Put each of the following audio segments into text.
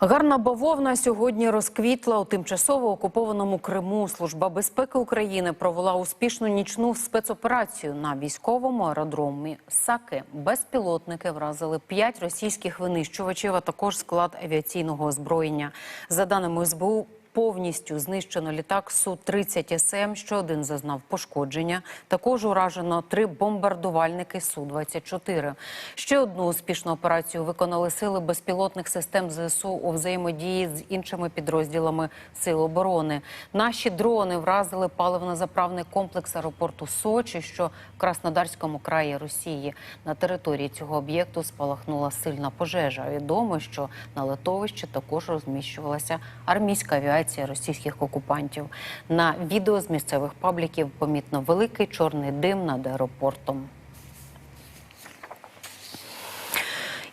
Гарна бавовна сьогодні розквітла у тимчасово окупованому Криму. Служба безпеки України провела успішну нічну спецоперацію на військовому аеродромі Саки. Безпілотники вразили п'ять російських винищувачів, а також склад авіаційного озброєння. За даними СБУ, повністю знищено літак Су-30 СМ, що один зазнав пошкодження. Також уражено три бомбардувальники Су-24. Ще одну успішну операцію виконали сили безпілотних систем ЗСУ у взаємодії з іншими підрозділами Сил оборони. Наші дрони вразили паливно-заправний комплекс аеропорту Сочі, що в Краснодарському краї Росії. На території цього об'єкту спалахнула сильна пожежа. Відомо, що на литовищі також розміщувалася армійська авіація російських окупантів. На відео з місцевих пабліків помітно великий чорний дим над аеропортом.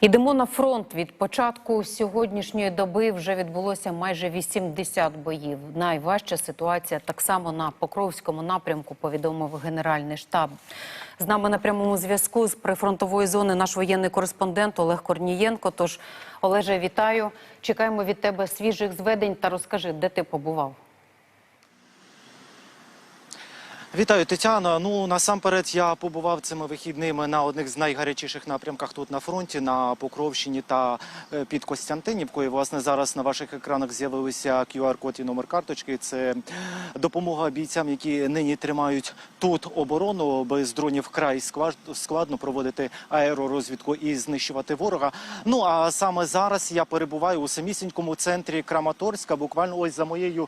Ідемо на фронт. Від початку сьогоднішньої доби вже відбулося майже 80 боїв. Найважча ситуація так само на Покровському напрямку. Повідомив Генеральний штаб. З нами на прямому зв'язку з прифронтової зони наш воєнний кореспондент Олег Корнієнко. Тож, Олеже, вітаю. Чекаємо від тебе свіжих зведень та розкажи, де ти побував. Вітаю, Тетяна. Ну насамперед я побував цими вихідними на одних з найгарячіших напрямках тут на фронті, на Покровщині та е, під Костянтинівкою. Власне, зараз на ваших екранах з'явилися QR-код і номер карточки. Це допомога бійцям, які нині тримають тут оборону. Без дронів скваж- складно проводити аеророзвідку і знищувати ворога. Ну а саме зараз я перебуваю у самісінькому центрі Краматорська, буквально ось за моєю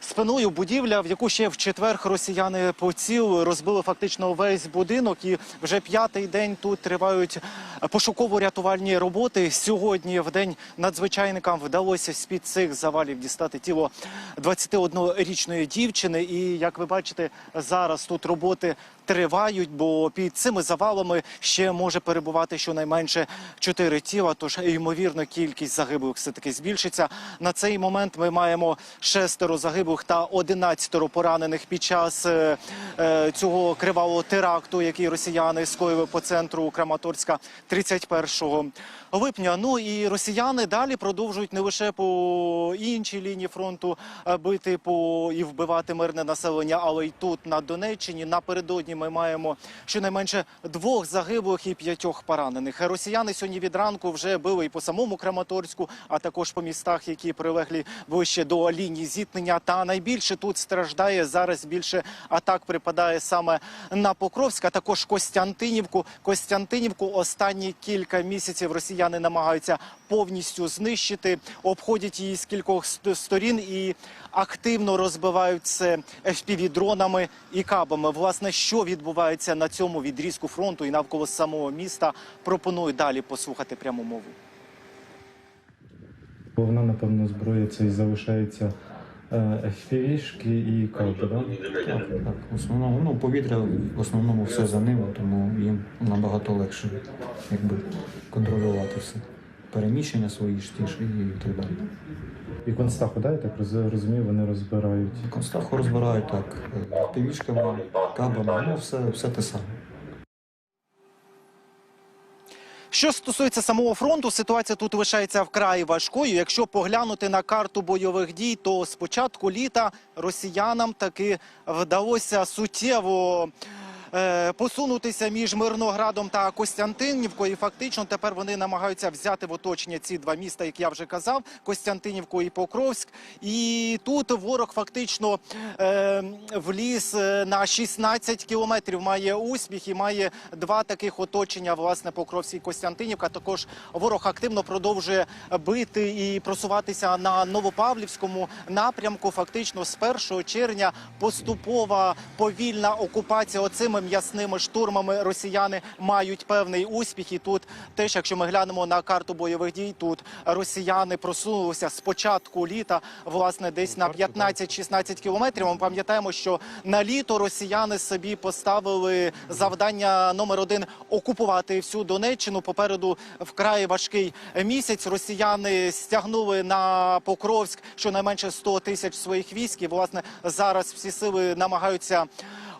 спиною будівля, в яку ще в четвер росіяни поціл розбили фактично весь будинок. І вже п'ятий день тут тривають пошуково-рятувальні роботи. Сьогодні в день надзвичайникам вдалося з під цих завалів дістати тіло 21-річної дівчини. І як ви бачите, зараз тут роботи тривають, бо під цими завалами ще може перебувати щонайменше чотири тіла. Тож ймовірно, кількість загиблих все таки збільшиться. На цей момент ми маємо шестеро загиблих та одинадцятеро поранених під час е, е, цього кривавого теракту, який росіяни скоїли по центру Краматорська 31 липня. Ну і росіяни далі продовжують не лише по іншій лінії фронту е, бити по і вбивати мирне населення, але й тут на Донеччині. Напередодні ми маємо щонайменше двох загиблих і п'ятьох поранених. Росіяни сьогодні від ранку вже били і по самому Краматорську, а також по містах, які прилеглі ближче до лінії зіткнення. Та найбільше тут страждає зараз. Більше атак припадає саме на Покровськ, а також Костянтинівку. Костянтинівку останні кілька місяців росіяни намагаються повністю знищити, обходять її з кількох сторін і активно розбивають це FPV-дронами і кабами. Власне, що відбувається на цьому відрізку фронту і навколо самого міста, пропоную далі послухати пряму мову. Головна, напевно, зброя це і залишається FPV-шки і каби, да? Так, так. В основному, ну, повітря в основному все за ними, тому їм набагато легше якби, контролювати все. Переміщення свої ж ті ж і так далі. І констаху, да, я так роз- розумію, вони розбирають. Констаху розбирають так, півішками, кабами, ну все, все те саме. Що стосується самого фронту, ситуація тут лишається вкрай важкою. Якщо поглянути на карту бойових дій, то з початку літа росіянам таки вдалося суттєво. Е, Посунутися між Мирноградом та Костянтинівкою, і фактично тепер вони намагаються взяти в оточення ці два міста, як я вже казав, Костянтинівку і Покровськ. І тут ворог фактично е, вліз е, на 16 кілометрів. Має успіх і має два таких оточення. Власне, Покровськ і Костянтинівка. Також ворог активно продовжує бити і просуватися на Новопавлівському напрямку. Фактично з 1 червня поступова повільна окупація оцими м'ясними штурмами. Росіяни мають певний успіх. І тут теж, якщо ми глянемо на карту бойових дій, тут росіяни просунулися з початку літа, власне, десь на 15-16 кілометрів. Ми пам'ятаємо, що на літо росіяни собі поставили завдання номер один окупувати всю Донеччину. Попереду вкрай важкий місяць. Росіяни стягнули на Покровськ щонайменше 100 тисяч своїх військ. І власне зараз всі сили намагаються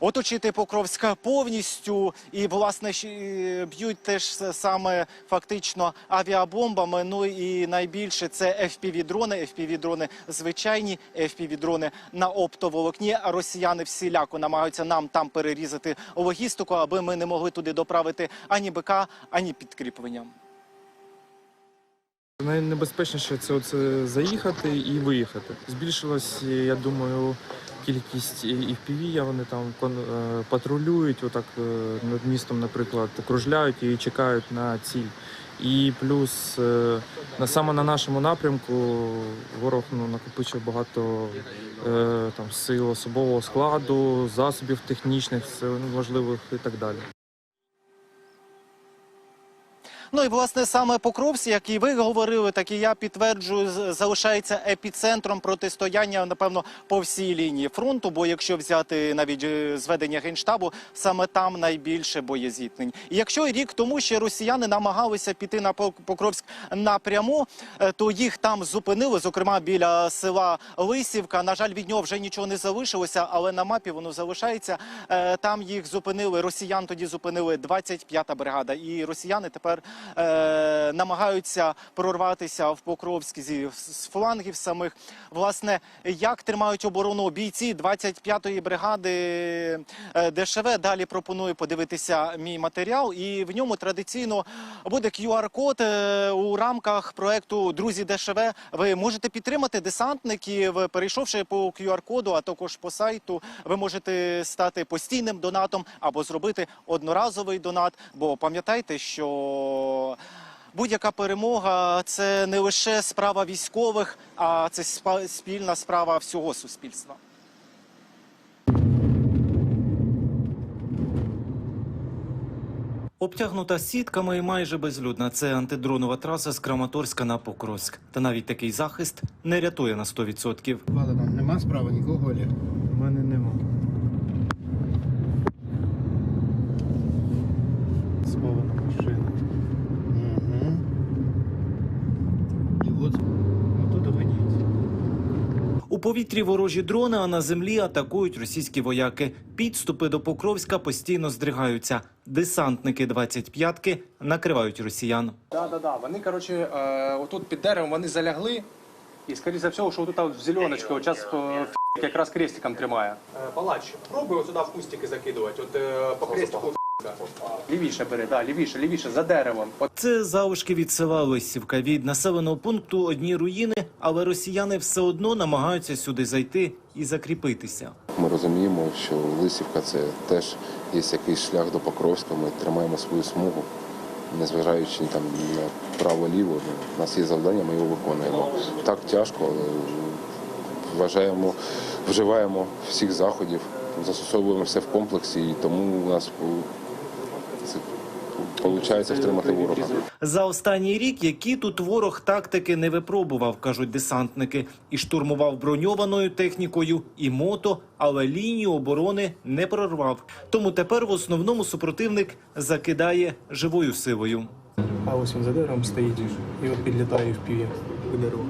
оточити Покровська повністю. І власне е, б'ють теж саме фактично авіабомбами. Ну і найбільше це FPV-дрони, FPV-дрони звичайні, FPV-дрони на оптоволокні. А росіяни всіляко намагаються нам там перерізати логістику, аби ми не могли туди доправити ані БК, ані підкріплення. Найнебезпечніше це заїхати і виїхати. Збільшилась, я думаю, кількість і впівія. Вони там е, патрулюють, отак е, над містом, наприклад, кружляють і чекають на ціль. І плюс е, на саме на нашому напрямку ворог ну, накопичив багато там сил особового складу, засобів технічних, сил важливих і так далі. Ну і власне саме Покровськ, як і ви говорили, так і я підтверджую, залишається епіцентром протистояння, напевно, по всій лінії фронту. Бо якщо взяти навіть е, зведення генштабу, саме там найбільше боєзіткнень. І якщо рік тому ще росіяни намагалися піти на Покровськ напряму, е, то їх там зупинили, зокрема біля села Лисівка. На жаль, від нього вже нічого не залишилося, але на мапі воно залишається. Е, Там їх зупинили. Росіян тоді зупинили 25-та бригада, і росіяни тепер е, намагаються прорватися в Покровськ зі з флангів самих. Власне, як тримають оборону бійці 25-ї бригади е, ДШВ. Далі пропоную подивитися мій матеріал, і в ньому традиційно буде QR-код е, у рамках проекту Друзі ДШВ. Ви можете підтримати десантників, перейшовши по QR-коду, а також по сайту. Ви можете стати постійним донатом або зробити одноразовий донат. Бо пам'ятайте, що Будь-яка перемога це не лише справа військових, а це спільна справа всього суспільства. Обтягнута сітками і майже безлюдна. Це антидронова траса з Краматорська на Покровськ. Та навіть такий захист не рятує на 100%. Влада, там нема справи нікого Олег? У мене нема. Схована машина. Угу. І от Отут ведіть. У повітрі ворожі дрони, а на землі атакують російські вояки. Підступи до Покровська постійно здригаються. Десантники 25-ки накривають росіян. Да, да, да. Вони, коротше, е, отут під деревом вони залягли. І, скоріше за все, що тут в зеленочку, от зараз якраз крестиком тримає. Палач, пробуй сюди в кустики закидувати, от е, по крестику. Лівіше бери, да, лівіше, лівіше, за деревом. Це залишки від села Лисівка. Від населеного пункту одні руїни, але росіяни все одно намагаються сюди зайти і закріпитися. Ми розуміємо, що Лисівка це теж є якийсь шлях до Покровська. Ми тримаємо свою смугу, незважаючи там на право-ліво. Ну, У нас є завдання, ми його виконуємо. Так тяжко, але вважаємо, вживаємо всіх заходів, застосовуємо все в комплексі, і тому у нас виходить втримати ворога. За останній рік, які тут ворог тактики не випробував, кажуть десантники, і штурмував броньованою технікою і мото, але лінію оборони не прорвав. Тому тепер в основному супротивник закидає живою силою. А ось він за деревом стоїть і от підлітає в пів'я по дереву.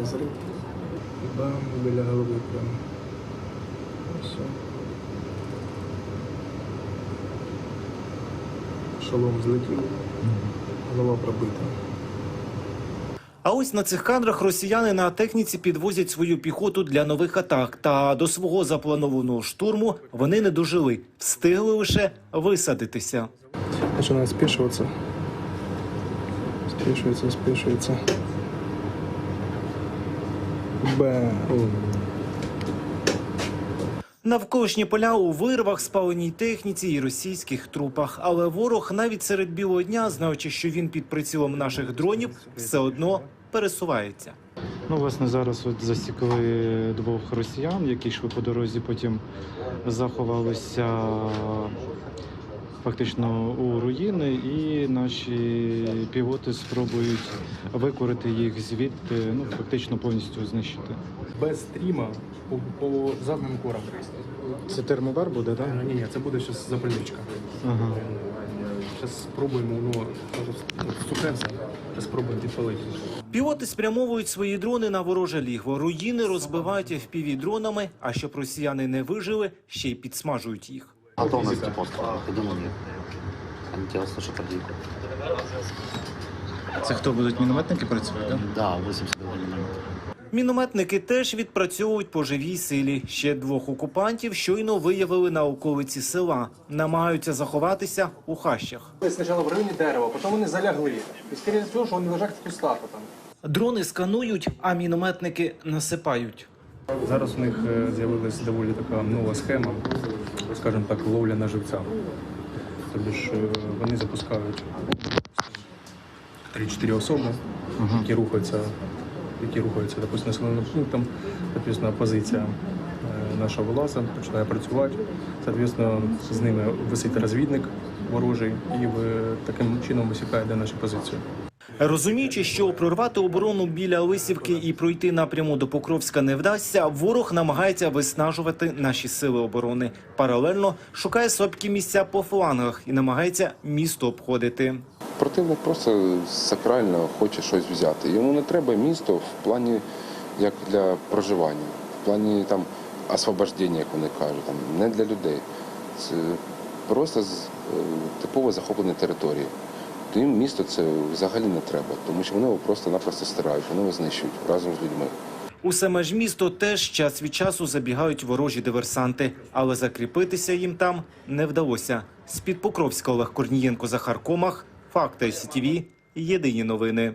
Розрив. І бам, біля голови прямо. Все. Шолом злетів, голова пробита. А ось на цих кадрах росіяни на техніці підвозять свою піхоту для нових атак. Та до свого запланованого штурму вони не дожили, встигли лише висадитися. Починає спішуватися. Спішується, спішується. Бе. Навколишні поля у вирвах, спаленій техніці і російських трупах. Але ворог навіть серед білого дня, знаючи, що він під прицілом наших дронів, все одно пересувається. Ну, власне, зараз от засікли двох росіян, які йшли по дорозі, потім заховалися фактично у руїни, і наші пілоти спробують викорити їх звідти, ну фактично повністю знищити. Без стріма по, по задним корам. Це термобар буде, так? Ні, ні, це буде зараз запальничка. Ага. Зараз спробуємо, воно може спробуємо підпалити. Пілоти спрямовують свої дрони на вороже лігво. Руїни розбивають fpv дронами, а щоб росіяни не вижили, ще й підсмажують їх. Готовности просто. Иду на них. Они тебя слышат подъехать. Це хто будуть мінометники працювати? Так, Да, 82 минут. Мінометники теж відпрацьовують по живій силі. Ще двох окупантів щойно виявили на околиці села. Намагаються заховатися у хащах. Спочатку в районі дерева, потім вони залягли. І скоріше всього, що вони лежать в кустах там. Дрони сканують, а мінометники насипають. Зараз у них е, з'явилась доволі така нова схема, скажімо так, ловля на живця. Тобто ж е, вони запускають 3-4 особи, які рухаються, які рухаються, допустим, населеним пунктом, соответственно, позиція е, наша вилаза починає працювати. Соответственно, з ними висить розвідник ворожий і таким чином висікає де наші позиції. Розуміючи, що прорвати оборону біля Лисівки і пройти напряму до Покровська не вдасться, ворог намагається виснажувати наші сили оборони. Паралельно шукає слабкі місця по флангах і намагається місто обходити. Противник просто сакрально хоче щось взяти. Йому не треба місто в плані як для проживання, в плані там освобождення, як вони кажуть, там не для людей. Це просто е, типово захоплені території. То їм місто це взагалі не треба, тому що вони його просто-напросто стирають, вони його знищують разом з людьми. У саме ж місто теж час від часу забігають ворожі диверсанти, але закріпитися їм там не вдалося. З під Покровська Олег Корнієнко, Захар Комах, Факти СІТІВІ, Єдині новини.